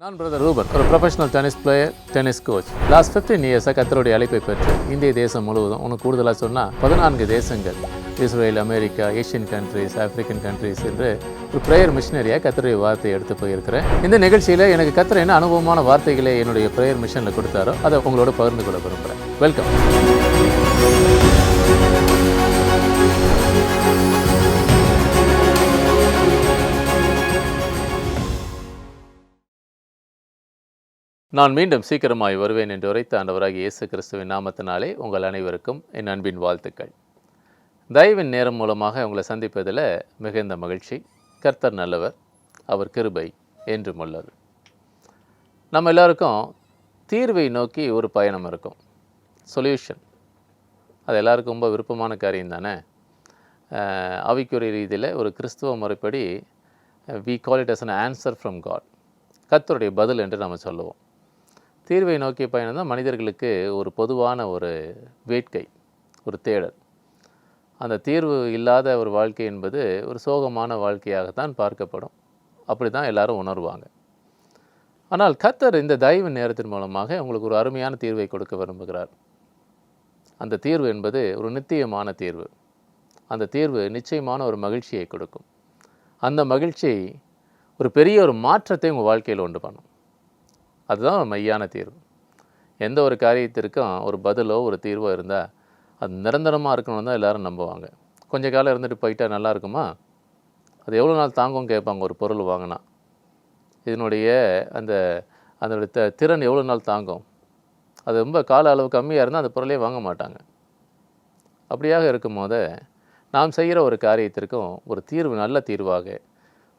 நான் brother Ruben ஒரு professional tennis player tennis coach last 15 இயர்ஸாக கத்தருடைய அழைப்பை பெற்று இந்திய தேசம் முழுவதும் உனக்கு கூடுதலாக சொன்னால் பதினான்கு தேசங்கள் Israel America Asian countries African countries என்று ஒரு ப்ரேயர் மிஷினரியாக கத்தருடைய வார்த்தையை எடுத்து போயிருக்கிறேன். இந்த நிகழ்ச்சியில் எனக்கு கத்தர் என்ன அனுபவமான வார்த்தைகளை என்னுடைய ப்ரேயர் மிஷனில் கொடுத்தாரோ அதை உங்களோட பகிர்ந்து கொள்ள விரும்புகிறேன் வெல்கம் நான் மீண்டும் சீக்கிரமாய் வருவேன் என்று உரைத்த ஆண்டவராகிய இயேசு கிறிஸ்துவின் நாமத்தினாலே உங்கள் அனைவருக்கும் என் அன்பின் வாழ்த்துக்கள். தயவின் நேரம் மூலமாக உங்களை சந்திப்பதில் மிகுந்த மகிழ்ச்சி. கர்த்தர் நல்லவர் அவர் கிருபை என்றும் உள்ளது. நம்ம எல்லாருக்கும் தீர்வை நோக்கி ஒரு பயணம் இருக்கும். சொல்யூஷன் அது எல்லாருக்கும் ரொம்ப விருப்பமான காரியம் தானே? அஹ், ஆவிக்குரிய ரீதியில் ஒரு கிறிஸ்துவ முறைப்படி we call it as an answer from God கர்த்தருடைய பதில் என்று நம்ம சொல்லுவோம். தீர்வை நோக்கிய பயணம் தான் மனிதர்களுக்கு ஒரு பொதுவான ஒரு வேட்கை ஒரு தேடல். அந்த தீர்வு இல்லாத ஒரு வாழ்க்கை என்பது ஒரு சோகமான வாழ்க்கையாகத்தான் பார்க்கப்படும். அப்படி தான் எல்லாரும் உணர்வாங்க. ஆனால் கத்தர் இந்த தயவு நேரத்தின் மூலமாக உங்களுக்கு ஒரு அருமையான தீர்வை கொடுக்க விரும்புகிறார். அந்த தீர்வு என்பது ஒரு நித்தியமான தீர்வு. அந்த தீர்வு நிச்சயமான ஒரு மகிழ்ச்சியை கொடுக்கும். அந்த மகிழ்ச்சி ஒரு பெரிய ஒரு மாற்றத்தை உங்கள் வாழ்க்கையில் உண்டு பண்ணும். அதுதான் மையான தீர்வு. எந்த ஒரு காரியத்திற்கும் ஒரு பதிலோ ஒரு தீர்வோ இருந்தால் அது நிரந்தரமாக இருக்கணும்னு தான் எல்லோரும் நம்புவாங்க. கொஞ்ச காலம் இருந்துட்டு போயிட்டா நல்லா இருக்குமா? அது எவ்வளோ நாள் தாங்கும் கேட்பாங்க ஒரு பொருள் வாங்கினா. இதனுடைய அந்த அதனுடைய த திறன் எவ்வளோ நாள் தாங்கும்? அது ரொம்ப கால அளவு கம்மியாக இருந்தால் அந்த பொருளே வாங்க மாட்டாங்க. அப்படியாக இருக்கும்போது நாம் செய்கிற ஒரு காரியத்திற்கும் ஒரு தீர்வு நல்ல தீர்வாக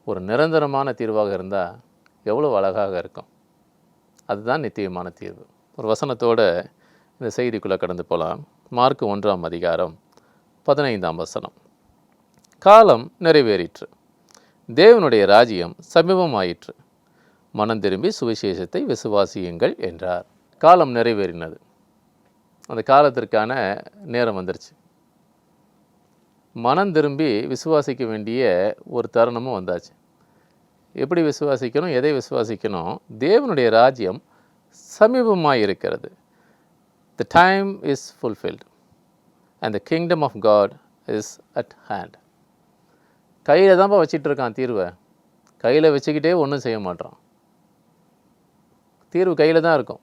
ஒரு நிரந்தரமான தீர்வாக இருந்தால் எவ்வளோ அழகாக இருக்கும். அதுதான் நித்தியமான தீர்வு. ஒரு வசனத்தோட இந்த செய்திக்குள்ளே கடந்து போகலாம். மார்க் ஒன்றாம் அதிகாரம் பதினைந்தாம் வசனம். காலம் நிறைவேறிற்று. தேவனுடைய ராஜ்யம் சமீபமாயிற்று. மனம் திரும்பி சுவிசேஷத்தை விசுவாசியுங்கள் என்றார். காலம் நிறைவேறினது. அந்த காலத்திற்கான நேரம் வந்துருச்சு. மனம் திரும்பி விசுவாசிக்க வேண்டிய ஒரு தருணமும் வந்தாச்சு. எப்படி விசுவாசிக்கணும் எதை விசுவாசிக்கணும்? தேவனுடைய ராஜ்யம் சமீபமாக இருக்கிறது. The time is fulfilled and the kingdom of God is at hand கையில் தான்ப்பா வச்சிட்டு இருக்கான் தீர்வை. கையில் வச்சுக்கிட்டே ஒன்றும் செய்ய மாட்டான் தீர்வு கையில் தான் இருக்கும்.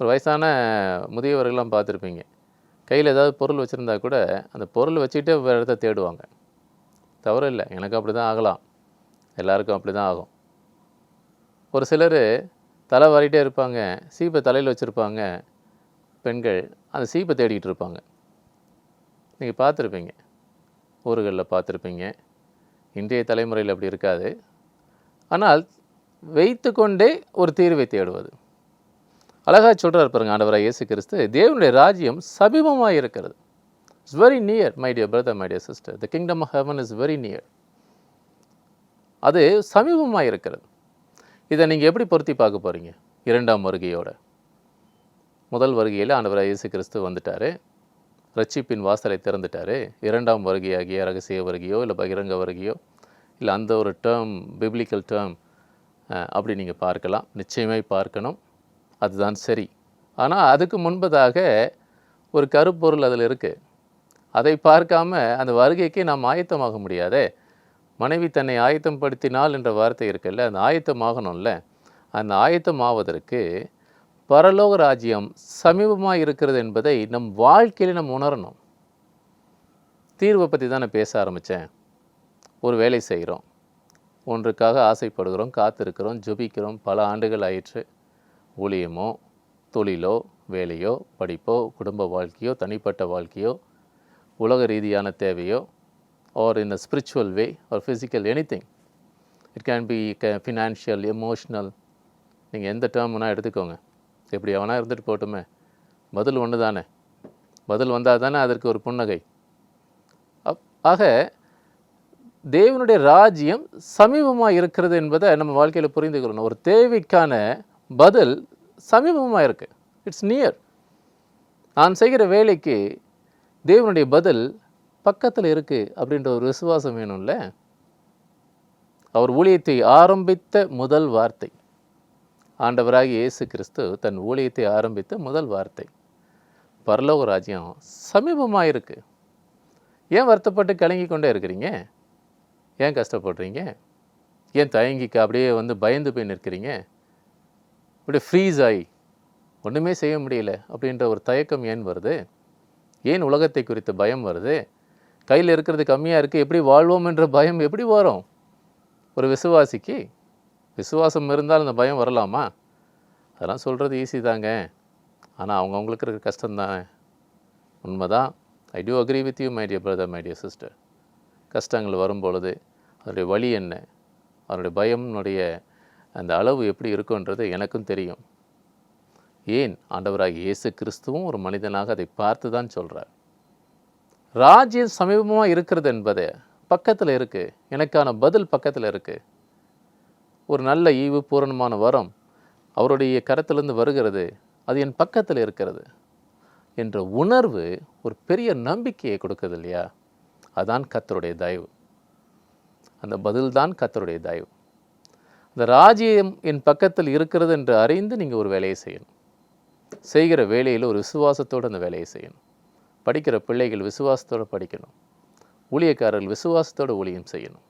ஒரு வயசான முதியவர்கள்லாம் பார்த்துருப்பீங்க. கையில் ஏதாவது பொருள் வச்சுருந்தா கூட அந்த பொருள் வச்சுக்கிட்டே வேறு இடத்த தேடுவாங்க. தவறு இல்லை எனக்கு அப்படி தான் ஆகலாம். எல்லாருக்கும் அப்படி தான் ஆகும். ஒரு சிலர் தலை வாரிட்டே இருப்பாங்க சீப்பை தலையில் வச்சுருப்பாங்க பெண்கள் அந்த சீப்பை தேடிக்கிட்டு இருப்பாங்க. நீங்கள் பார்த்துருப்பீங்க ஊர்களில் பார்த்துருப்பீங்க இன்றைய தலைமுறையில் அப்படி இருக்காது. ஆனால் வைத்துக்கொண்டே ஒரு தீர்வை தேடுவது. அழகாக சொல்கிறார் பாருங்க ஆண்டவராக இயேசு கிறிஸ்து தேவனுடைய ராஜ்யம் சமீபமாக இருக்கிறது it's very near my dear brother my dear sister the kingdom of heaven is very near அது சமீபமாக இருக்கிறது. இதை நீங்கள் எப்படி பொருத்தி பார்க்க போகிறீங்க இரண்டாம் வருகையோட. முதல் வருகையில் ஆண்டவராக இயேசு கிறிஸ்து வந்துட்டார். ரட்சிப்பின் வாசலை திறந்துட்டார். இரண்டாம் வருகையாகிய ரகசிய வருகையோ இல்லை பகிரங்க வருகையோ இல்லை அந்த ஒரு டேர்ம் பிப்ளிக்கல் டேர்ம் அப்படி நீங்கள் பார்க்கலாம். நிச்சயமாய் பார்க்கணும். அதுதான் சரி. ஆனால் அதுக்கு முன்பதாக ஒரு கருப்பொருள் அதில் இருக்குது அதை பார்க்காம அந்த வருகைக்கு நாம் ஆயத்தமாக முடியாதே? மனைவி தன்னை ஆயத்தப்படுத்தினாள் என்ற வார்த்தை இருக்குல்ல அந்த ஆயத்தமாகணும்ல. அந்த ஆயத்தம் ஆவதற்கு பரலோக ராஜ்யம் சமீபமாக இருக்கிறது என்பதை நம் வாழ்க்கையில் நம்ம உணரணும். தீர்வை பற்றி தான் நான் பேச ஆரம்பித்தேன் ஒரு வேலை செய்கிறோம் ஒன்றுக்காக ஆசைப்படுகிறோம் காத்திருக்கிறோம் ஜொபிக்கிறோம். பல ஆண்டுகள் ஆயிற்று. ஊழியமோ தொழிலோ வேலையோ படிப்போ குடும்ப வாழ்க்கையோ தனிப்பட்ட வாழ்க்கையோ உலக ரீதியான தேவையோ or in a spiritual way or physical anything. It can be financial emotional நீங்கள் எந்த டேர்ம் வேணால் எடுத்துக்கோங்க. எப்படி எவனா இருந்துட்டு போட்டுமே. பதில் ஒன்று தானே பதில் வந்தால் தானே அதற்கு ஒரு புன்னகை. அப் ஆக தேவனுடைய ராஜ்யம் சமீபமாக இருக்கிறது என்பதை நம்ம வாழ்க்கையில் புரிந்துக்கொள்ளணும் ஒரு தேவைக்கான பதில் சமீபமாக இருக்குது இட்ஸ் நியர் நான் செய்கிற வேலைக்கு தேவனுடைய பதில் பக்கத்தில் இருக்குது அப்படின்ற ஒரு விசுவாசம் வேணும்ல? அவர் ஊழியத்தை ஆரம்பித்த முதல் வார்த்தை. ஆண்டவராக இயேசு கிறிஸ்து தன் ஊழியத்தை ஆரம்பித்த முதல் வார்த்தை. பரலோக ராஜ்யம் சமீபமாக இருக்குது ஏன் வருத்தப்பட்டு கலங்கி கொண்டே இருக்கிறீங்க? ஏன் கஷ்டப்படுறீங்க? ஏன் தயங்கிக்க அப்படியே வந்து பயந்து போய் நிற்கிறீங்க? அப்படியே ஃப்ரீஸ் ஆகி ஒன்றுமே செய்ய முடியல அப்படின்ற ஒரு தயக்கம் ஏன் வருது? ஏன் உலகத்தை குறித்த பயம் வருது? கையில் இருக்கிறது கம்மியாக இருக்குது எப்படி வாழ்வோம் என்ற பயம் எப்படி வரும்? ஒரு விசுவாசிக்கு விசுவாசம் இருந்தால் அந்த பயம் வரலாமா? அதெல்லாம் சொல்கிறது ஈஸி தாங்க. ஆனால் அவங்கவுங்களுக்கு இருக்கிற கஷ்டம் தானே. உண்மைதான். I do agree with you my dear brother my dear sister கஷ்டங்கள் வரும்பொழுது அதனுடைய வழி என்ன? அதனுடைய பயம்னுடைய அந்த அளவு எப்படி இருக்குன்றது எனக்கும் தெரியும். ஏன்? ஆண்டவராக இயேசு கிறிஸ்துவும் ஒரு மனிதனாக அதை பார்த்து தான் சொல்கிறார் ராஜ்யம் சமீபமாக இருக்கிறது என்பது பக்கத்தில் இருக்குது எனக்கான பதில் பக்கத்தில் இருக்குது ஒரு நல்ல ஈவு பூரணமான வரம் அவருடைய கரத்திலிருந்து வருகிறது. அது என் பக்கத்தில் இருக்கிறது என்ற உணர்வு ஒரு பெரிய நம்பிக்கையை கொடுக்குது இல்லையா? அதான் கத்தருடைய தயவு. அந்த பதில்தான் கத்தருடைய தயவு. இந்த ராஜ்யம் என் பக்கத்தில் இருக்கிறது என்று அறிந்து நீங்கள் ஒரு வேலையை செய்யணும். செய்கிற வேலையில் ஒரு விசுவாசத்தோடு அந்த வேலையை செய்யணும். படிக்கிற பிள்ளைகள் விசுவாசத்தோடு படிக்கணும். ஊழியக்காரர்கள் விசுவாசத்தோடு ஊழியம் செய்யணும்.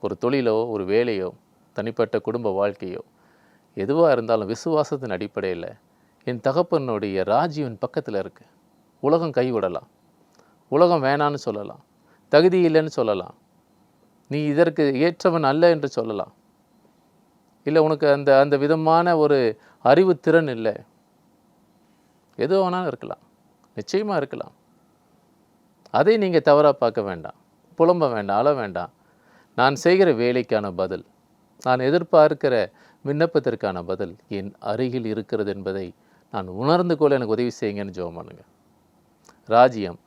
ஒரு தொழிலோ ஒரு வேலையோ தனிப்பட்ட குடும்ப வாழ்க்கையோ எதுவாக இருந்தாலும் விசுவாசத்தின் அடிப்படையில் என் தகப்பனுடைய ராஜீவன் பக்கத்தில் இருக்குது உலகம் கைவிடலாம். உலகம் வேணான்னு சொல்லலாம். தகுதி இல்லைன்னு சொல்லலாம். நீ இதற்கு ஏற்றவன் அல்ல என்று சொல்லலாம். இல்லை உனக்கு அந்த அந்த விதமான ஒரு அறிவு திறன் இல்லை. எது வேணாலும் இருக்கலாம். நிச்சயமாக இருக்கலாம். அதை நீங்கள் தவறாக பார்க்க வேண்டாம். புலம்ப வேண்டாம் அழ வேண்டாம். நான் செய்கிற வேலைக்கான பதில் நான் எதிர்பார்க்கிற விண்ணப்பத்திற்கான பதில் என் அருகில் இருக்கிறது என்பதை நான் உணர்ந்து கொள்ள எனக்கு உதவி செய்யுங்கன்னு ஜோம் பண்ணுங்க. ராஜ்யம்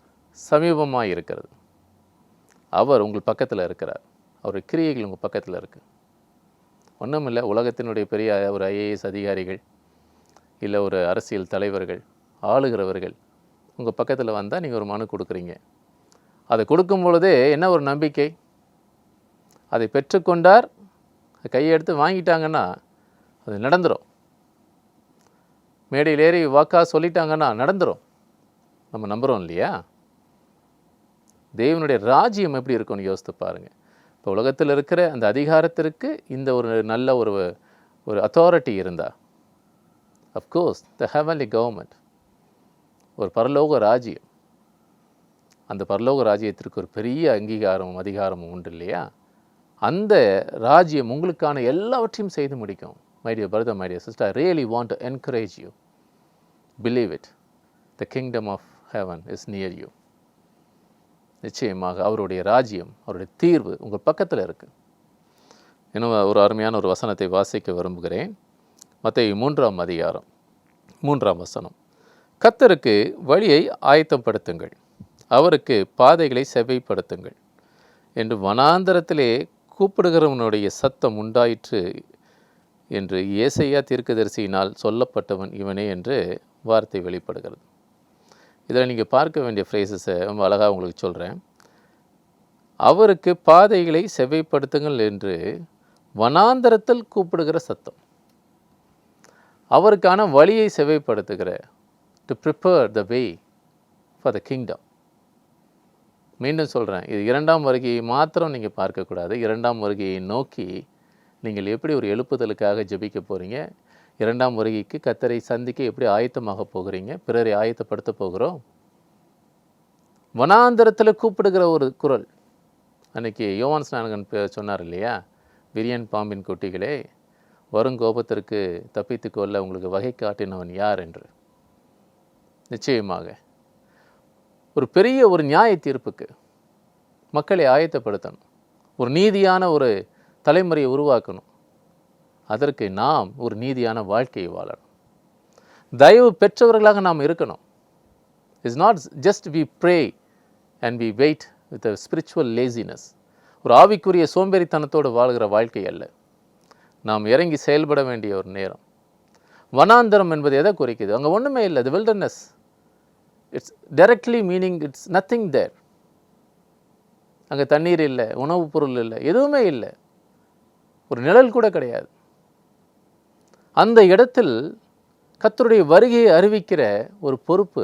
சமீபமாக இருக்கிறது. அவர் உங்கள் பக்கத்தில் இருக்கிறார். அவர் கிரியைகள் உங்கள் பக்கத்தில் இருக்குது ஒன்றும் இல்லை உலகத்தினுடைய பெரிய ஒரு ஐஏஎஸ் அதிகாரிகள் இல்லை ஒரு அரசியல் தலைவர்கள் ஆளுகிறவர்கள் உங்கள் பக்கத்தில் வந்தால் நீங்கள் ஒரு மனு கொடுக்குறீங்க. அதை கொடுக்கும் பொழுதே என்ன ஒரு நம்பிக்கை? அதை பெற்றுக்கொண்டார் கையெடுத்து வாங்கிட்டாங்கன்னா அது நடந்துடும் மேடையில் ஏறி வாக்கா சொல்லிட்டாங்கன்னா நடந்துடும் நம்ம நம்புகிறோம் இல்லையா? தேவனுடைய ராஜ்யம் எப்படி இருக்கும்னு யோசித்து பாருங்கள் இப்போ உலகத்தில் இருக்கிற அந்த அதிகாரத்திற்கு இந்த ஒரு நல்ல ஒரு ஒரு அத்தாரிட்டி இருந்தா அஃப்கோர்ஸ் த ஹெவன்லி கவர்மெண்ட் ஒரு பரலோக ராஜ்யம். அந்த பரலோக ராஜ்யத்திற்கு ஒரு பெரிய அங்கீகாரமும் அதிகாரமும் உண்டு இல்லையா? அந்த ராஜ்யம் உங்களுக்கான எல்லாவற்றையும் செய்து முடிக்கும். My dear brother sister really want to encourage you believe it the kingdom of heaven is near you நிச்சயமாக அவருடைய ராஜ்யம் அவருடைய தீர்வு உங்கள் பக்கத்தில் இருக்குது இன்னும் ஒரு அருமையான ஒரு வசனத்தை வாசிக்க விரும்புகிறேன். மற்ற மூன்றாம் அதிகாரம் மூன்றாம் வசனம். கத்தருக்கு வழியை ஆயத்தப்படுத்துங்கள். அவருக்கு பாதைகளை செவைப்படுத்துங்கள் என்று வனாந்தரத்திலே கூப்பிடுகிறவனுடைய சத்தம் உண்டாயிற்று என்று ஏசையா தீர்க்கதரிசியினால் சொல்லப்பட்டவன் இவனே என்று வார்த்தை வெளிப்படுகிறது. இதில் நீங்கள் பார்க்க வேண்டிய ஃப்ரேசஸை ரொம்ப அழகாக உங்களுக்கு சொல்கிறேன் அவருக்கு பாதைகளை செவைப்படுத்துங்கள் என்று வனாந்தரத்தில் கூப்பிடுகிற சத்தம். அவருக்கான வழியை செவைப்படுத்துகிற to prepare the way for the kingdom மீண்டும் சொல்கிறேன் இது இரண்டாம் வருகையை மாத்திரம் நீங்கள் பார்க்கக்கூடாது. இரண்டாம் வருகையை நோக்கி நீங்கள் எப்படி ஒரு எழுப்புதலுக்காக ஜெபிக்க போகிறீங்க இரண்டாம் வருகைக்கு கத்தரை சந்திக்க எப்படி ஆயத்தமாக போகிறீங்க? பிறரை ஆயத்தப்படுத்த போகிறோம்? வனாந்தரத்தில் கூப்பிடுகிற ஒரு குரல். அன்னைக்கு யோவான் ஸ்நானகன் சொன்னார் இல்லையா? விரியன் பாம்பின் குட்டிகளே வரும் கோபத்திற்கு தப்பித்து கொள்ள உங்களுக்கு வகை காட்டினவன் யார் என்று? நிச்சயமாக. ஒரு பெரிய ஒரு நியாய தீர்ப்புக்கு மக்களை ஆயத்தப்படுத்தணும். ஒரு நீதியான ஒரு தலைமுறையை உருவாக்கணும். அதற்கு நாம் ஒரு நீதியான வாழ்க்கையை வாழணும். தயவு பெற்றவர்களாக நாம் இருக்கணும். Is not just we pray and we wait with a spiritual laziness ஒரு ஆவிக்குரிய சோம்பேறித்தனத்தோடு வாழ்கிற வாழ்க்கை அல்ல. நாம் இறங்கி செயல்பட வேண்டிய ஒரு நேரம். வனாந்தரம் என்பது எதை குறிக்குது? அங்கே ஒன்றுமே இல்லை. அது wilderness it's directly meaning it's nothing there அங்கே தண்ணீர் இல்லை உணவுப் பொருள் இல்லை எதுவுமே இல்லை. ஒரு நிழல் கூட கிடையாது. அந்த இடத்தில் கத்தருடைய வருகையை அறிவிக்கிற ஒரு பொறுப்பு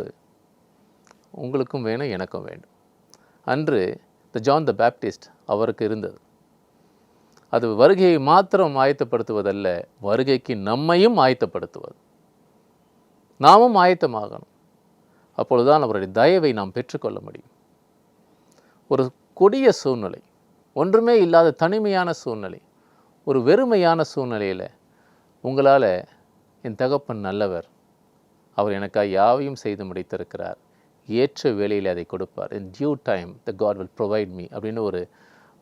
உங்களுக்கும் வேணும் எனக்கும் வேண்டும். அன்று த ஜான் த பேப்டிஸ்ட் அவருக்கு இருந்தது. அது வருகையை மாத்திரம் ஆயத்தப்படுத்துவதல்ல வருகைக்கு நம்மையும் ஆயத்தப்படுத்துவது. நாமும் ஆயத்தமாகணும். அப்பொழுதுதான் அவருடைய தயவை நாம் பெற்றுக்கொள்ள முடியும். ஒரு கொடிய சூழ்நிலை ஒன்றுமே இல்லாத தனிமையான சூழ்நிலை ஒரு வெறுமையான சூழ்நிலையில் உங்களால் என் தகப்பன் நல்லவர் அவர் எனக்காக யாவையும் செய்து முடித்திருக்கிறார் ஏற்ற வேலையில் அதை கொடுப்பார். In due time the God will provide me அப்படின்னு ஒரு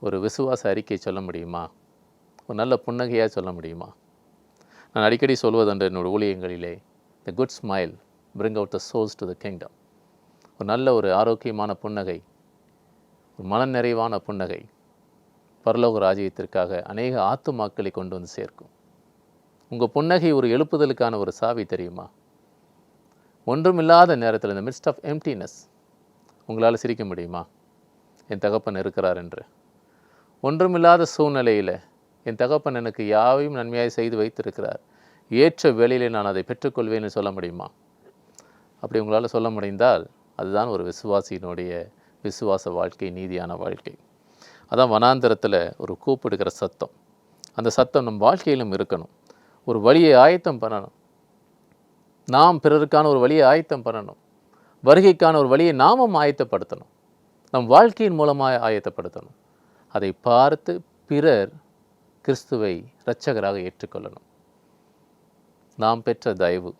ஒரு விசுவாச அறிக்கை சொல்ல முடியுமா? ஒரு நல்ல புன்னகையாக சொல்ல முடியுமா? நான் அடிக்கடி சொல்வதுண்டு என்னோடய ஊழியங்களிலே the good smile bring out the souls to the kingdom ஒரு நல்ல ஒரு ஆரோக்கியமான புன்னகை ஒரு மன நிறைவான புன்னகை பரலோக ராஜ்யத்திற்காக அநேக ஆத்துமாக்களை கொண்டு வந்து சேர்க்கும். உங்கள் புன்னகை ஒரு எழுப்புதலுக்கான ஒரு சாவி தெரியுமா? ஒன்றுமில்லாத நேரத்தில் இந்த மிஸ்ட் ஆஃப் எம்டினஸ் உங்களால் சிரிக்க முடியுமா? என் தகப்பன் இருக்கிறார் என்று. ஒன்றுமில்லாத சூழ்நிலையில் என் தகப்பன் எனக்கு யாவையும் நன்மையாக செய்து வைத்திருக்கிறார். ஏற்ற வேளையிலே நான் அதை பெற்றுக்கொள்வேன்னு சொல்ல முடியுமா? அப்படி உங்களால் சொல்ல முடிந்தால் அதுதான் ஒரு விசுவாசியினுடைய விசுவாச வாழ்க்கை நீதியான வாழ்க்கை. அதான் வனாந்தரத்தில் ஒரு கூப்பிடுகிற சத்தம். அந்த சத்தம் நம் வாழ்க்கையிலும் இருக்கணும். ஒரு வழியை ஆயத்தம் பண்ணணும். நாம் பிறருக்கான ஒரு வழியை ஆயத்தம் பண்ணணும். வருகைக்கான ஒரு வழியை நாமும் ஆயத்தப்படுத்தணும். நம் வாழ்க்கையின் மூலமாக ஆயத்தப்படுத்தணும். அதை பார்த்து பிறர் கிறிஸ்துவை இரட்சகராக ஏற்றுக்கொள்ளணும். நாம் பெற்ற தயவு.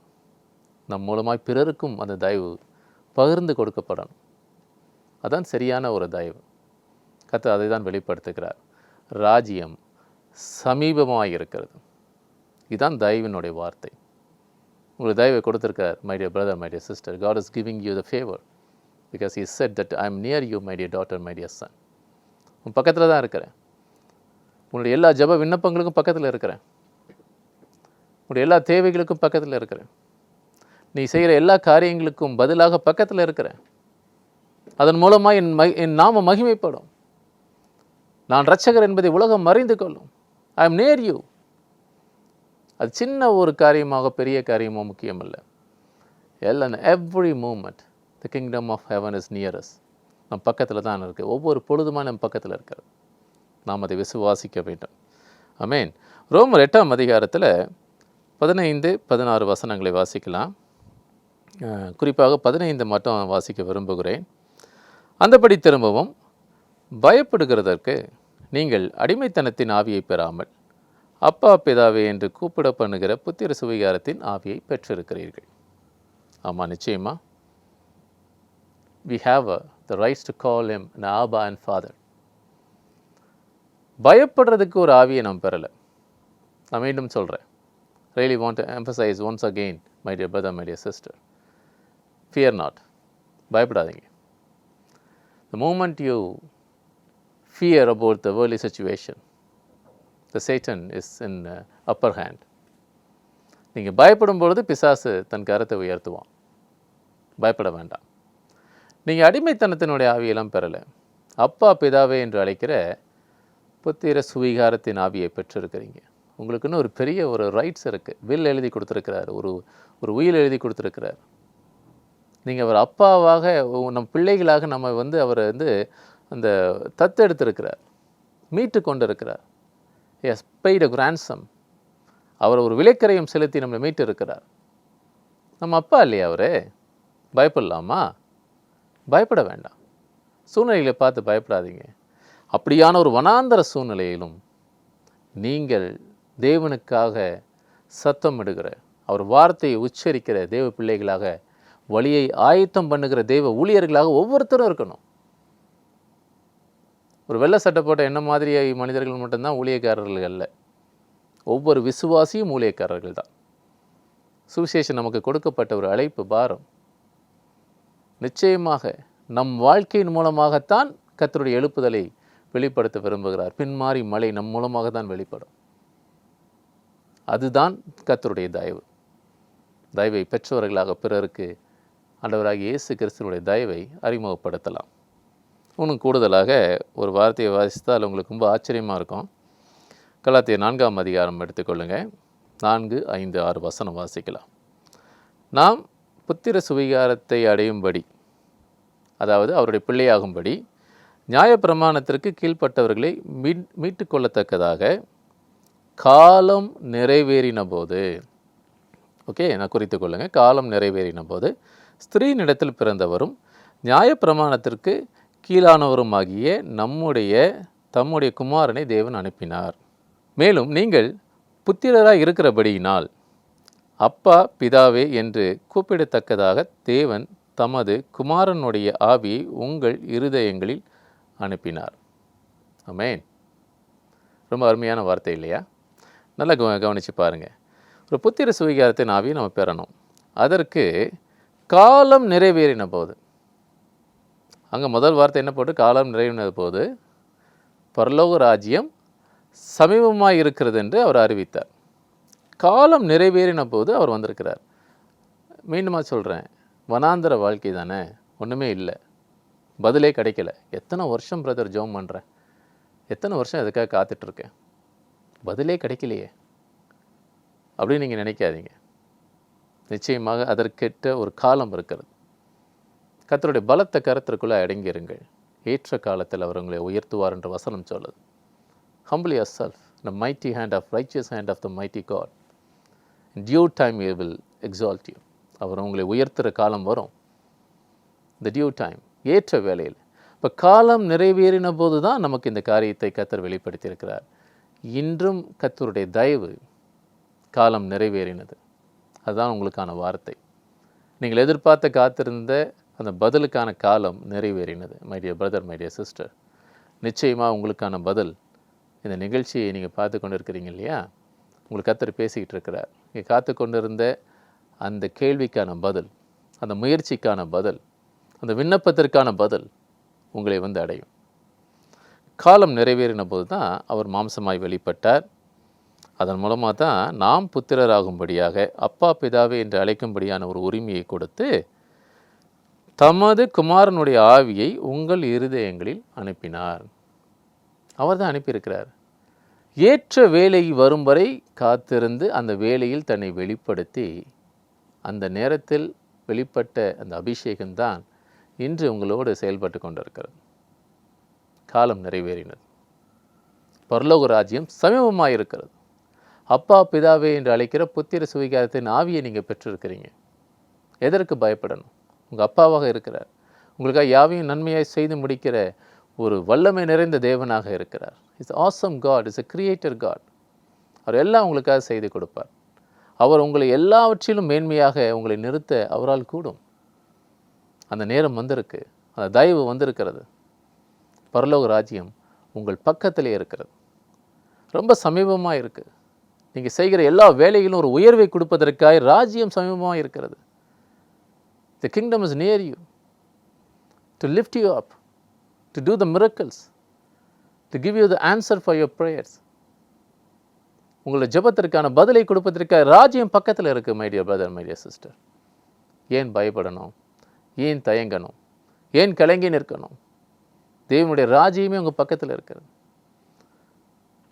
நம் மூலமாய் பிறருக்கும் அந்த தயவு பகிர்ந்து கொடுக்கப்படணும். அதான் சரியான ஒரு தயவு. கத்த அதை தான் வெளிப்படுத்துகிறார். ராஜ்யம் சமீபமாக இருக்கிறது. இதுதான் தயவினுடைய வார்த்தை. உங்களுக்கு தயவை கொடுத்துருக்கார் my dear brother my dear sister God is giving you the favour because is said that I am near you my dear daughter my dear son உன் பக்கத்தில் தான் இருக்கிறேன். உன்னுடைய எல்லா ஜெப விண்ணப்பங்களுக்கும் பக்கத்தில் இருக்கிறேன். உன்னுடைய எல்லா தேவைகளுக்கும் பக்கத்தில் இருக்கிறேன். நீ செய்கிற எல்லா காரியங்களுக்கும் பதிலாக பக்கத்தில் இருக்கிறேன். அதன் மூலமாக என் மகி என் நாம மகிமைப்படும். நான் ரட்சகர் என்பதை உலகம் அறிந்து கொள்ளும். ஐ எம் நேர் யூ அது சின்ன ஒரு காரியமாக பெரிய காரியமோ முக்கியமல்ல. எல்லாம் every moment the kingdom of heaven is near us நம் பக்கத்தில் தான் இருக்குது ஒவ்வொரு பொழுதுமா நம் பக்கத்தில் இருக்கிறது நாம் அதை விசுவாசிக்க வேண்டும். அமேன் ரோமர் எட்டாம் அதிகாரத்தில் பதினைந்து பதினாறு வசனங்களை வாசிக்கலாம். குறிப்பாக பதினைந்து மட்டும் வாசிக்க விரும்புகிறேன். அந்தபடி திரும்பவும் பயப்படுகிறதற்கு நீங்கள் அடிமைத்தனத்தின் ஆவியை பெறாமல் அப்பா பிதாவே என்று கூப்பிட பண்ணுகிற புத்திர சுவிகாரத்தின் ஆவியை பெற்றிருக்கிறீர்கள். ஆமாம் நிச்சயமா. We have a the rights to call him Abba and father பயப்படுறதுக்கு ஒரு ஆவியை நாம் பெறலை. நான் மீண்டும் சொல்கிறேன் really want emphasise once again my dear brother my dear sister fear not பயப்படாதீங்க. The moment you fear about the வேர்லி situation the Satan is in upper hand நீங்கள் பயப்படும் பொழுது பிசாசு தன் கரத்தை உயர்த்துவான். பயப்பட வேண்டாம். நீங்கள் அடிமைத்தனத்தினுடைய ஆவியெல்லாம் பெறலை. அப்பா பிதாவே என்று அழைக்கிற புத்திர சுவீகாரத்தின் ஆவியை பெற்றிருக்கிறீங்க. உங்களுக்குன்னு ஒரு பெரிய ஒரு ரைட்ஸ் இருக்குது வில் எழுதி கொடுத்துருக்கிறார். ஒரு ஒரு உயில் எழுதி கொடுத்துருக்கிறார். நீங்கள் அவர் அப்பாவாக நம் பிள்ளைகளாக நம்ம வந்து அவரை வந்து அந்த தத்தெடுத்திருக்கிறார். மீட்டு கொண்டு இருக்கிறார் எஸ் பெய்ட் அ கிராண்ட்சம் அவர் ஒரு விலைக்கரையும் செலுத்தி நம்மளை மீட்டு இருக்கிறார் நம்ம அப்பா இல்லையா அவரே? பயப்படலாமா? பயப்பட வேண்டாம். சூழ்நிலைகளை பார்த்து பயப்படாதீங்க. அப்படியான ஒரு வனாந்தர சூழ்நிலையிலும் நீங்கள் தேவனுக்காக சத்தமிடுகிற அவர் வார்த்தையை உச்சரிக்கிற தேவ பிள்ளைகளாக வழியை ஆயத்தம் பண்ணுகிற தெய்வ ஊழியர்களாக ஒவ்வொருத்தரும் இருக்கணும். ஒரு வெள்ளை சட்டை போட்ட என்ன மாதிரி மனிதர்கள் மட்டும்தான் ஊழியக்காரர்கள் அல்ல. ஒவ்வொரு விசுவாசியும் ஊழியக்காரர்கள் தான். சுவிசேஷம் நமக்கு கொடுக்கப்பட்ட ஒரு அழைப்பு பாரம். நிச்சயமாக நம் வாழ்க்கையின் மூலமாகத்தான் கத்தருடைய எழுப்புதலை வெளிப்படுத்த விரும்புகிறார். பின்மாறி மழை நம் மூலமாக தான் வெளிப்படும். அதுதான் கத்தருடைய தயவு. தயவை பெற்றவர்களாக பிறருக்கு ஆண்டவராகிய இயேசு கிறிஸ்துவனுடைய தயவை அறிமுகப்படுத்தலாம். இன்னும் கூடுதலாக ஒரு வார்த்தையை வாசித்தால் உங்களுக்கு ரொம்ப ஆச்சரியமாக இருக்கும். கலாத்திய நான்காம் அதிகாரம் எடுத்துக்கொள்ளுங்க. நான்கு ஐந்து ஆறு வசனம் வாசிக்கலாம். நாம் புத்திர சுவிகாரத்தை அடையும்படி அதாவது அவருடைய பிள்ளையாகும்படி நியாயப்பிரமாணத்திற்கு கீழ்ப்பட்டவர்களை மீட் மீட்டுக்கொள்ளத்தக்கதாக காலம் நிறைவேறின போது ஓகே நான் குறித்து கொள்ளுங்கள் காலம் நிறைவேறின போது ஸ்திரீனிடத்தில் பிறந்தவரும் நியாயப்பிரமாணத்திற்கு கீழானவருமாகிய நம்முடைய தம்முடைய குமாரனை தேவன் அனுப்பினார். மேலும் நீங்கள் புத்திரராக இருக்கிறபடியினால் அப்பா பிதாவே என்று கூப்பிடத்தக்கதாக தேவன் தமது குமாரனுடைய ஆவியை உங்கள் இருதயங்களில் அனுப்பினார். அமேன் ரொம்ப அருமையான வார்த்தை இல்லையா? நல்லா கவனித்து பாருங்கள் ஒரு புத்திர சுவீகாரத்தின் ஆவியை நம்ம பெறணும். அதற்கு காலம் நிறைவேறின போது. அங்கே முதல் வார்த்தை என்ன போட்டு? காலம் நிறைவேறின போது பரலோக ராஜ்யம் சமீபமாக இருக்கிறது என்று அவர் அறிவித்தார். காலம் நிறைவேறின போது அவர் வந்திருக்கிறார். மீண்டுமா சொல்கிறேன் வனாந்தர வாழ்க்கை தானே? ஒன்றுமே இல்லை. பதிலே கிடைக்கல. எத்தனை வருஷம் பிரதர் ஜோம் பண்ணுறேன் எத்தனை வருஷம் இதுக்காக காத்துட்ருக்கேன் பதிலே கிடைக்கலையே. அப்படின்னு நீங்கள் நினைக்காதீங்க. நிச்சயமாக அதற்கேற்ற ஒரு காலம் இருக்கிறது. கத்தருடைய பலத்த கருத்திற்குள்ளே அடங்கியிருங்கள். ஏற்ற காலத்தில் அவர் உங்களை உயர்த்துவார் என்ற வசனம் சொல்லுது. Humble yourself the mighty hand of righteous hand of the mighty God due time you will exalt you அவர் உங்களை உயர்த்துகிற காலம் வரும். த டியூ டைம் ஏற்ற வேலையில் இப்போ காலம் நிறைவேறின போது தான் நமக்கு இந்த காரியத்தை கத்தர் வெளிப்படுத்தியிருக்கிறார். இன்றும் கத்தருடைய தயவு காலம் நிறைவேறினது. அதுதான் உங்களுக்கான வார்த்தை. நீங்கள் எதிர்பார்த்த காத்திருந்த அந்த பதிலுக்கான காலம் நிறைவேறினது. My dear brother my dear sister நிச்சயமாக உங்களுக்கான பதில் இந்த நிகழ்ச்சியை நீங்கள் பார்த்து கொண்டு இருக்கிறீங்க இல்லையா? உங்களுக்கு கத்தர் பேசிக்கிட்டு இருக்கிறார். நீங்கள் காத்து கொண்டிருந்த அந்த கேள்விக்கான பதில் அந்த முயற்சிக்கான பதில் அந்த விண்ணப்பத்திற்கான பதில் உங்களை வந்து அடையும். காலம் நிறைவேறின போது தான் அவர் மாம்சமாய் வெளிப்பட்டார். அதன் மூலமாக தான் நாம் புத்திரராகும்படியாக அப்பா பிதாவே என்று அழைக்கும்படியான ஒரு உரிமையை கொடுத்து தமது குமாரனுடைய ஆவியை உங்கள் இருதயங்களில் அனுப்பினார். அவர் தான் அனுப்பியிருக்கிறார். ஏற்ற வேலை வரும் வரை காத்திருந்து அந்த வேலையில் தன்னை வெளிப்படுத்தி அந்த நேரத்தில் வெளிப்பட்ட அந்த அபிஷேகம்தான் இன்று உங்களோடு செயல்பட்டு கொண்டிருக்கிறது. காலம் நிறைவேறினது. பரலோக ராஜ்யம் சமீபமாக இருக்கிறது அப்பா பிதாவே என்று அழைக்கிற புத்திர சுவீகாரத்தின் ஆவியை நீங்கள் பெற்றிருக்கிறீங்க. எதற்கு பயப்படணும்? உங்கள் அப்பாவாக இருக்கிறார். உங்களுக்காக யாவையும் நன்மையாக செய்து முடிக்கிற ஒரு வல்லமை நிறைந்த தேவனாக இருக்கிறார். It's awesome God is a creator God அவர் எல்லாம் உங்களுக்காக செய்து கொடுப்பார். அவர் உங்களை எல்லாவற்றிலும் மேன்மையாக உங்களை நிறுத்த அவரால் கூடும். அந்த நேரம் வந்திருக்கு. அந்த தயவு வந்திருக்கிறது. பரலோக ராஜ்யம் உங்கள் பக்கத்திலே இருக்கிறது. ரொம்ப சமீபமாக இருக்குது நீங்கள் செய்கிற எல்லா வேலையிலும் ஒரு உயர்வை கொடுப்பதற்காக ராஜ்யம் சமீபமாக இருக்கிறது. The kingdom is near you to lift you up to do the miracles to give you the answer for your prayers உங்களோட ஜெபத்திற்கான பதிலை கொடுப்பதற்காக ராஜ்யம் பக்கத்தில் இருக்குது மைடியா பிரதர் மைடியா சிஸ்டர் ஏன் பயப்படணும்? ஏன் தயங்கணும்? ஏன் கலங்கி நிற்கணும்? தேவனுடைய ராஜ்யமே உங்கள் பக்கத்தில் இருக்கிறது.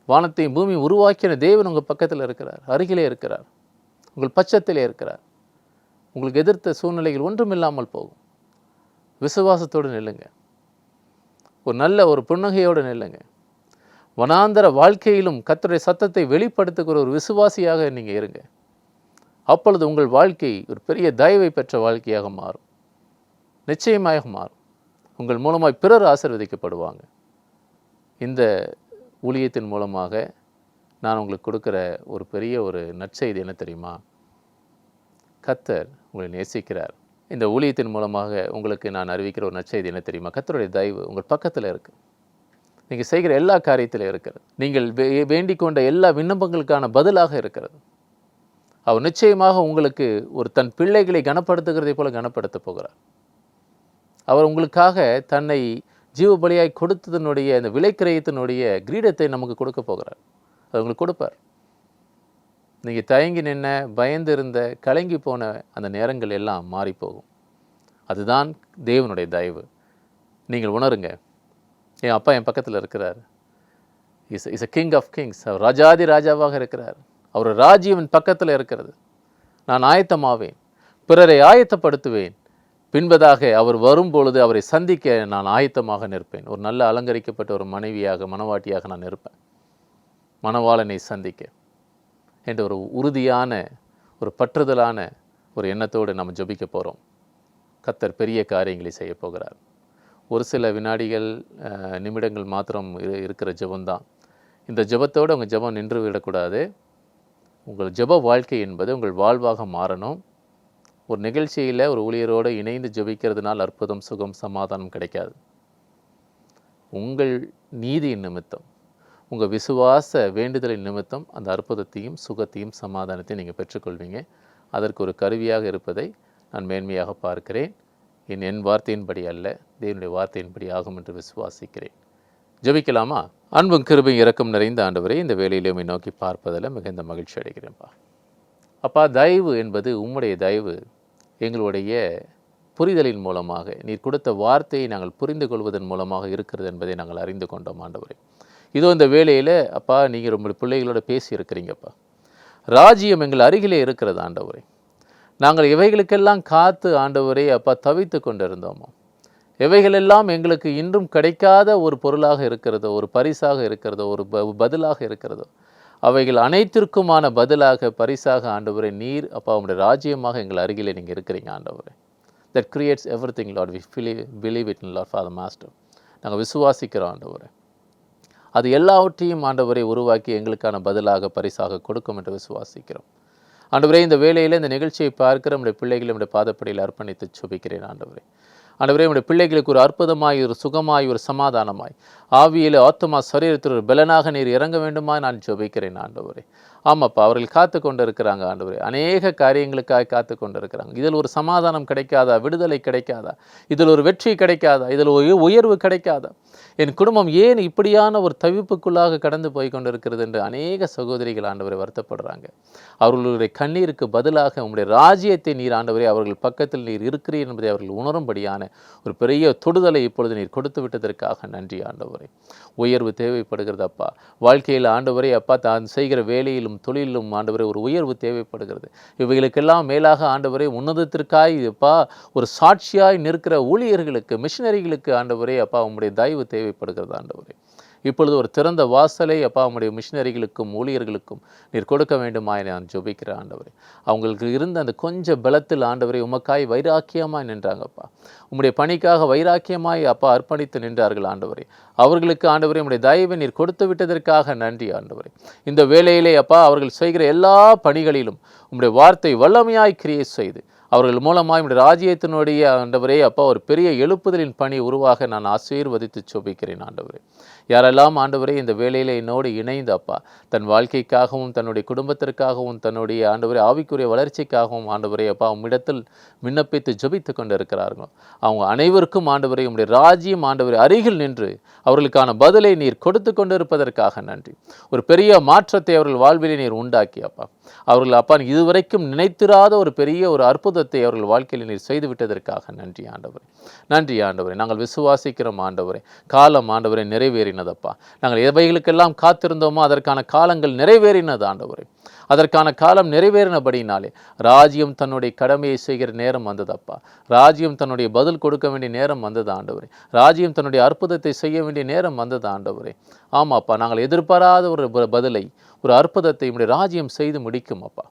வானத்தையும் பூமி உருவாக்கின தேவன் உங்கள் பக்கத்தில் இருக்கிறார் அருகிலே இருக்கிறார் உங்கள் பட்சத்திலே இருக்கிறார். உங்களுக்கு எதிர்த்த சூழ்நிலைகள் ஒன்றும் இல்லாமல் போகும். விசுவாசத்தோடு நில்லுங்க. ஒரு நல்ல ஒரு புன்னகையோடு நில்லுங்க. வனாந்தர வாழ்க்கையிலும் கர்த்தருடைய சத்தத்தை வெளிப்படுத்துகிற ஒரு விசுவாசியாக நீங்கள் இருங்க. அப்பொழுது உங்கள் வாழ்க்கை ஒரு பெரிய தயவை பெற்ற வாழ்க்கையாக மாறும். நிச்சயமாக மாறும். உங்கள் மூலமாய் பிறர் ஆசீர்வதிக்கப்படுவாங்க. இந்த ஊழியத்தின் மூலமாக நான் உங்களுக்கு கொடுக்குற ஒரு பெரிய ஒரு நற்செய்தி என்ன தெரியுமா? கத்தர் உங்களை நேசிக்கிறார். இந்த ஊழியத்தின் மூலமாக உங்களுக்கு நான் அறிவிக்கிற ஒரு நற்செய்தி என்ன தெரியுமா? கத்தருடைய தயவு உங்கள் பக்கத்தில் இருக்குது நீங்கள் செய்கிற எல்லா காரியத்திலும் இருக்கிறது. நீங்கள் வே- வேண்டிக் கொண்ட எல்லா விண்ணப்பங்களுக்கான பதிலாக இருக்கிறது. அவர் நிச்சயமாக உங்களுக்கு ஒரு தன் பிள்ளைகளை கனப்படுத்துகிறதை போல கனப்படுத்த போகிறார். அவர் உங்களுக்காக தன்னை ஜீவ பலியாய் கொடுத்ததனுடைய அந்த விலைக்கிரயத்தினுடைய கிரீடத்தை நமக்கு கொடுக்க போகிறார். அது உங்களுக்கு கொடுப்பார். நீங்கள் தயங்கி நின்ன பயந்து இருந்த கலங்கி போன அந்த நேரங்கள் எல்லாம் மாறிப்போகும் அதுதான் தேவனுடைய தயவு. நீங்கள் உணருங்க. என் அப்பா என் பக்கத்தில் இருக்கிறார். Is is a king of kings அவர் ராஜாதி ராஜாவாக இருக்கிறார். அவர் ராஜீவன் பக்கத்தில் இருக்கிறது. நான் ஆயத்தமாவேன். பிறரை ஆயத்தப்படுத்துவேன். பின்பதாக அவர் வரும்பொழுது அவரை சந்திக்க நான் ஆயத்தமாக நிற்பேன். ஒரு நல்ல அலங்கரிக்கப்பட்ட ஒரு மனைவியாக மனவாட்டியாக நான் இருப்பேன். மணவாளனை சந்திக்க. என்ற ஒரு உறுதியான ஒரு பற்றுதலான ஒரு எண்ணத்தோடு நம்ம ஜெபிக்க போகிறோம் கத்தர் பெரிய காரியங்களை செய்ய போகிறார். ஒரு சில வினாடிகள் நிமிடங்கள் மாத்திரம் இரு- இருக்கிற ஜபம்தான். இந்த ஜெபத்தோடு உங்கள் ஜெபம் நின்று விடக்கூடாது. உங்கள் ஜெப வாழ்க்கை என்பது உங்கள் வாழ்வாக மாறணும். ஒரு நிகழ்ச்சியில் ஒரு ஊழியரோடு இணைந்து ஜெபிக்கிறதுனால் அற்புதம் சுகம் சமாதானம் கிடைக்காது. உங்கள் நீதியின் நிமித்தம் உங்கள் விசுவாச வேண்டுதலின் நிமித்தம் அந்த அற்புதத்தையும் சுகத்தையும் சமாதானத்தையும் நீங்கள் பெற்றுக்கொள்வீங்க. அதற்கு ஒரு கருவியாக இருப்பதை நான் மேன்மையாக பார்க்கிறேன். என் என் வார்த்தையின்படி அல்ல தேவனுடைய வார்த்தையின்படி ஆகும் என்று விசுவாசிக்கிறேன். ஜெபிக்கலாமா? அன்பும் கிருபையும் இறக்கம் நிறைந்த ஆண்டவரை இந்த வேலையிலுமே நோக்கி பார்ப்பதில் மிகுந்த மகிழ்ச்சி அடைகிறேன்ப்பா அப்பா தயவு என்பது உம்முடைய தயவு. எங்களுடைய புரிதலின் மூலமாக நீர் கொடுத்த வார்த்தையை நாங்கள் புரிந்து கொள்வதன் மூலமாக இருக்கிறது என்பதை நாங்கள் அறிந்து கொண்டோம் ஆண்டவரே. இதோ இந்த வேலையில் அப்பா நீங்கள் உங்களுடைய பிள்ளைகளோட பேசி இருக்கிறீங்கப்பா ராஜ்யம் எங்கள் அருகிலே இருக்கிறது ஆண்டவரே. நாங்கள் இவைகளுக்கெல்லாம் காத்து ஆண்டவரே அப்பா தவித்து கொண்டிருந்தோமோ. எவைகளெல்லாம் எங்களுக்கு இன்றும் கிடைக்காத ஒரு பொருளாக இருக்கிறதோ ஒரு பரிசாக இருக்கிறதோ ஒரு ப- பதிலாக இருக்கிறதோ அவைகள் அனைத்திற்குமான பதிலாக பரிசாக ஆண்டவரே நீர் அப்பா அவங்களுடைய ராஜ்யமாக எங்கள் அருகிலே நீங்கள் இருக்கிறீங்க ஆண்டவரே. That creates everything Lord we believe believe it in Lord for the master நாங்கள் விசுவாசிக்கிறோம் ஆண்டவரே. அது எல்லாவற்றையும் ஆண்டவரை உருவாக்கி எங்களுக்கான பதிலாக பரிசாக கொடுக்கும் என்று விசுவாசிக்கிறோம். ஆண்டவரே இந்த வேலையில் இந்த நிகழ்ச்சியை பார்க்கிற நம்முடைய பிள்ளைகளை நம்முடைய பாதப்படியில் அர்ப்பணித்து சுபிக்கிறேன் ஆண்டவரே. ஆண்டவரே உடைய பிள்ளைகளுக்கு ஒரு அற்புதமாய் ஒரு சுகமாய் ஒரு சமாதானமாய். ஆவியிலே ஆத்மா சரீரத்தில் ஒரு பலனாக நீர் இறங்க வேண்டுமா நான் ஜெபிக்கிறேன் ஆண்டவரே. ஆமாப்பா அவர்கள் காத்து கொண்டு இருக்கிறாங்க ஆண்டவரே. அநேக காரியங்களுக்காக காத்து கொண்டு இருக்கிறாங்க இதில் ஒரு சமாதானம் கிடைக்காதா? விடுதலை கிடைக்காதா? இதில் ஒரு வெற்றி கிடைக்காதா? இதில் ஒரு உயர்வு கிடைக்காதா? என் குடும்பம் ஏன் இப்படியான ஒரு தவிப்புக்குள்ளாக கடந்து போய் கொண்டிருக்கிறது என்று அநேக சகோதரிகள் ஆண்டவரை வருத்தப்படுறாங்க. அவர்களுடைய கண்ணீருக்கு பதிலாக உங்களுடைய ராஜ்யத்தை நீர் ஆண்டவரே அவர்கள் பக்கத்தில் நீர் இருக்கிறீர் என்பதை அவர்கள் உணரும்படியான ஒரு பெரிய தொடுதலை இப்பொழுது நீர் கொடுத்து விட்டதற்காக நன்றி ஆண்டவரே. உயர்வு தேவைப்படுகிறது அப்பா வாழ்க்கையில் ஆண்டவரே அப்பா தான் செய்கிற வேலையிலும் தொழிலும் ஆண்டவரே ஒரு உயர்வு தேவைப்படுகிறது. இவைகளுக்கெல்லாம் மேலாக ஆண்டவரே உன்னதத்திற்காய் அப்பா ஒரு சாட்சியாய் நிற்கிற ஊழியர்களுக்கு மிஷினரிகளுக்கு ஆண்டவரே அப்பா உங்களுடைய தயவு தேவைப்படுகிறது ஆண்டவரே. இப்பொழுது ஒரு திறந்த வாசலை அப்பா உங்களுடைய மிஷினரிகளுக்கும் ஊழியர்களுக்கும் நீர் கொடுக்க வேண்டுமாய் நான் ஜொபிக்கிற ஆண்டவரே. அவங்களுக்கு இருந்த அந்த கொஞ்சம் பலத்தில் ஆண்டவரை உமக்காய் வைராக்கியமாய் நின்றாங்கப்பா. உம்முடைய பணிக்காக வைராக்கியமாய் அப்பா அர்ப்பணித்து நின்றார்கள் ஆண்டவரே. அவர்களுக்கு ஆண்டவரே உடைய தயவை நீர் கொடுத்து விட்டதற்காக நன்றி ஆண்டவரே. இந்த வேலையிலே அப்பா அவர்கள் செய்கிற எல்லா பணிகளிலும் உம்முடைய வார்த்தை வல்லமையாய் கிரியை செய்து அவர்கள் மூலமாக என்னுடைய ராஜ்யத்தினுடைய ஆண்டவரே அப்பா ஒரு பெரிய எழுப்புதலின் பணி உருவாக நான் ஆசீர்வதித்து சோபிக்கிறேன் ஆண்டவரே. யாரெல்லாம் ஆண்டவரே இந்த வேலையில் என்னோடு இணைந்து அப்பா தன் வாழ்க்கைக்காகவும் தன்னுடைய குடும்பத்திற்காகவும் தன்னுடைய ஆண்டவரை ஆவிக்குரிய வளர்ச்சிக்காகவும் ஆண்டவரே அப்பா உம்மிடத்தில் விண்ணப்பித்து ஜபித்து கொண்டு இருக்கிறார்களோ அவங்க அனைவருக்கும் ஆண்டவரை உம்முடைய ராஜ்யம் ஆண்டவரை அருகில் நின்று அவர்களுக்கான பதிலை நீர் கொடுத்து கொண்டிருப்பதற்காக நன்றி. ஒரு பெரிய மாற்றத்தை அவர்கள் வாழ்விலே நீர் உண்டாக்கி அப்பா. அவர்கள் அப்பா இதுவரைக்கும் நினைத்திராத ஒரு பெரிய ஒரு அற்புதத்தை அவர்கள் வாழ்க்கையில் நீர் செய்து விட்டதற்காக நன்றி ஆண்டவரே. நன்றி ஆண்டவரே. நாங்கள் விசுவாசிக்கிறோம் ஆண்டவரே. காலம் ஆண்டவரை நிறைவேறின நிறைவேறினதப்பா நாங்கள் எவைகளுக்கெல்லாம் காத்திருந்தோமோ அதற்கான காலங்கள் நிறைவேறினது ஆண்டவரே. அதற்கான காலம் நிறைவேறினபடினாலே ராஜ்யம் தன்னுடைய கடமையை செய்கிற நேரம் வந்ததப்பா. ராஜ்யம் தன்னுடைய பதில் கொடுக்க வேண்டிய நேரம் வந்தது ஆண்டவரே. ராஜ்யம் தன்னுடைய அற்புதத்தை செய்ய வேண்டிய நேரம் வந்தது ஆண்டவரே. ஆமாப்பா நாங்கள் எதிர்பாராத ஒரு பதிலை ஒரு அற்புதத்தை உடைய ராஜ்யம் செய்து முடிக்கும் அப்பா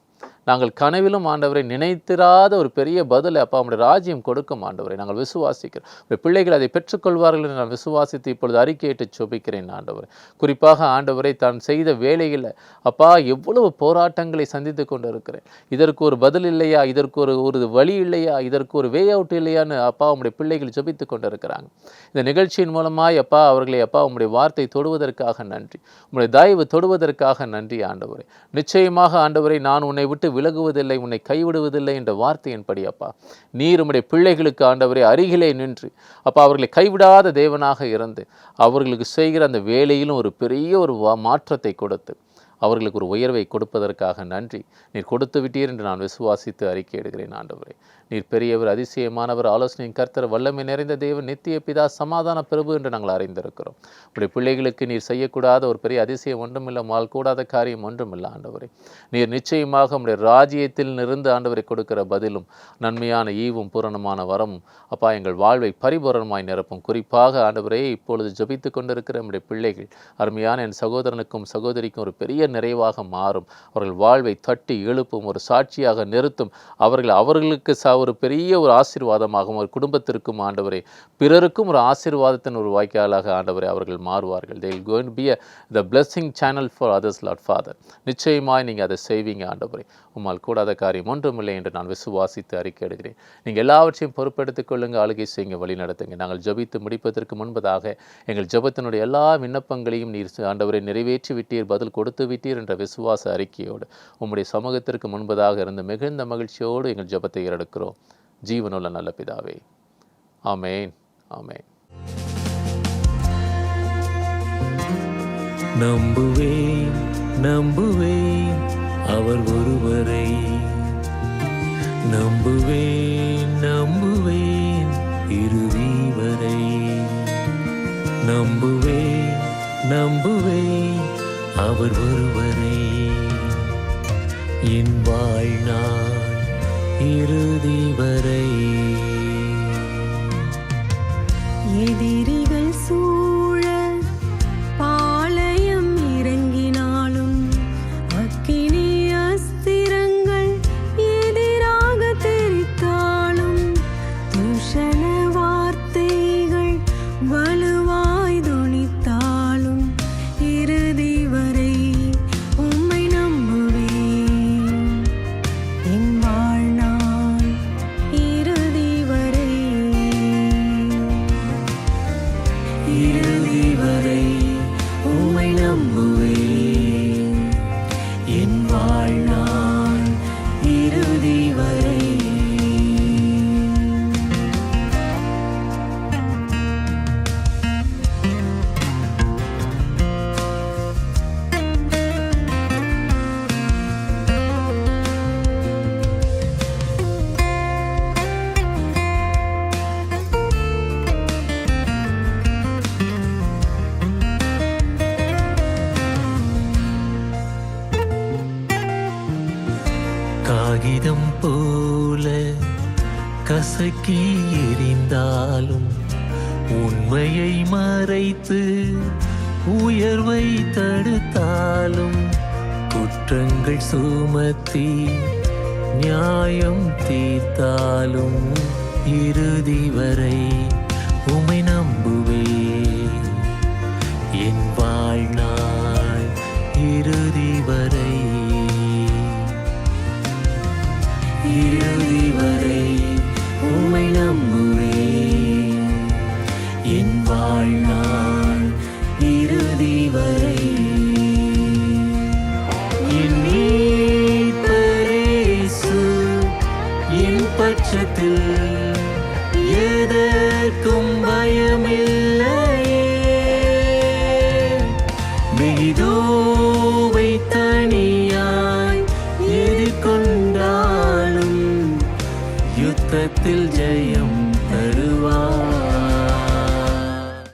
நாங்கள் கனவிலும் ஆண்டவரை நினைத்திராத ஒரு பெரிய பதில் அப்பா உடைய ராஜ்யம் கொடுக்கும் ஆண்டவரை. நாங்கள் விசுவாசிக்கிறோம். உடைய பிள்ளைகள் அதை பெற்றுக்கொள்வார்கள் என்று நான் விசுவாசித்து இப்பொழுது அறிக்கையிட்டு சொபிக்கிறேன் ஆண்டவரை. குறிப்பாக ஆண்டவரை தான் செய்த வேலையில் அப்பா எவ்வளவு போராட்டங்களை சந்தித்து கொண்டு இருக்கிறேன் இதற்கு ஒரு பதில் இல்லையா? இதற்கு ஒரு ஒரு வழி இல்லையா? இதற்கு ஒரு வே அவுட் இல்லையான்னு அப்பா உங்களுடைய பிள்ளைகள் ஜெபித்து கொண்டு இருக்கிறாங்க இந்த நிகழ்ச்சியின் மூலமாய் அப்பா அவர்களை அப்பா உங்களுடைய வார்த்தை தொடுவதற்காக நன்றி. உங்களுடைய தயவு தொடுவதற்காக நன்றி ஆண்டவரை. நிச்சயமாக ஆண்டவரை நான் உன்னை விட்டு விலகுவதில்லை உன்னை கைவிடுவதில்லை என்ற வார்த்தையின்படி அப்பா. நீர் உம்முடைய பிள்ளைகளுக்கு ஆண்டவரை அருகிலே நின்று அப்பா அவர்களை கைவிடாத தேவனாக இருந்து அவர்களுக்கு செய்கிற அந்த வேலையிலும் ஒரு பெரிய ஒரு வா- மாற்றத்தை கொடுத்து அவர்களுக்கு ஒரு உயர்வை கொடுப்பதற்காக நன்றி. நீர் கொடுத்து விட்டீர் என்று நான் விசுவாசித்து அறிக்கையிடுகிறேன் ஆண்டவரே. நீர் பெரியவர் அதிசயமானவர் ஆலோசனையின் கர்த்தர் வல்லமை நிறைந்த தேவன் நித்திய பிதா சமாதான பிரபு என்று நாங்கள் அறிந்திருக்கிறோம். உடைய பிள்ளைகளுக்கு நீர் செய்யக்கூடாத ஒரு பெரிய அதிசயம் ஒன்றுமில்லை மால் கூடாத காரியம் ஒன்றுமில்லை ஆண்டவரே. நீர் நிச்சயமாக உடைய ராஜ்யத்தில் இருந்து ஆண்டவரை கொடுக்கிற பதிலும் நன்மையான ஈவும் பூரணமான வரமும் அப்பா எங்கள் வாழ்வை பரிபூரணமாய் நிரப்பும். குறிப்பாக ஆண்டவரே இப்பொழுது ஜபித்து கொண்டிருக்கிற நம்முடைய பிள்ளைகள் அருமையான என் சகோதரனுக்கும் சகோதரிக்கும் ஒரு பெரிய நிறைவாக மாறும். அவர்கள் வாழ்வை தட்டி எழுப்பும் ஒரு சாட்சியாக நிறுத்தும். அவர்கள் அவர்களுக்கு ச ஒரு பெரிய ஒரு ஆசீர்வாதமாகவும் ஒரு குடும்பத்திற்கும் ஆண்டவரே பிறருக்கும் ஒரு ஆசீர்வாதத்தின் ஒரு வாய்க்காலாக ஆண்டவரே அவர்கள் மாறுவார்கள். They will going to be a the blessing channel for others lord நீங்கள் அதை செய்வீங்க ஆண்டவரே. உம்மால் கூடாத காரியம் ஒன்றுமில்லை என்று நான் விசுவாசித்து அறிக்கை எடுக்கிறேன் நீங்கள் எல்லாவற்றையும் பொறுப்பெடுத்துக் கொள்ளுங்கள் ஆளுகை செய்யுங்க வழி நடத்துங்க. நாங்கள் ஜபித்து முடிப்பதற்கு முன்பதாக எங்கள் ஜபத்தினுடைய எல்லா விண்ணப்பங்களையும் நீர் ஆண்டவரை நிறைவேற்றி விட்டீர் பதில் கொடுத்து விட்டீர் என்ற விசுவாச அறிக்கையோடு உம்முடைய சமூகத்திற்கு முன்பதாக இருந்த மிகுந்த மகிழ்ச்சியோடு எங்கள் ஜபத்தை ஏறெடுக்கிறோம். ஜீவனுள்ள நல்ல பிதாவே. ஆமேன். ஆமேன். நம்புவேன் நம்புவேன். அவர் ஒருவரை நம்புவேன் நம்புவேன் இறுதி வரை நம்புவேன் நம்புவேன் அவர் ஒருவரை. என் வாழ்நாள் இறுதி வரை சுமத்தி நியாயம் தீர்த்தாலும் இறுதி வரை உமை நம்புவே என் வாழ்நாள் இறுதி வரை. இறுதி வரை உமை நம்பு என்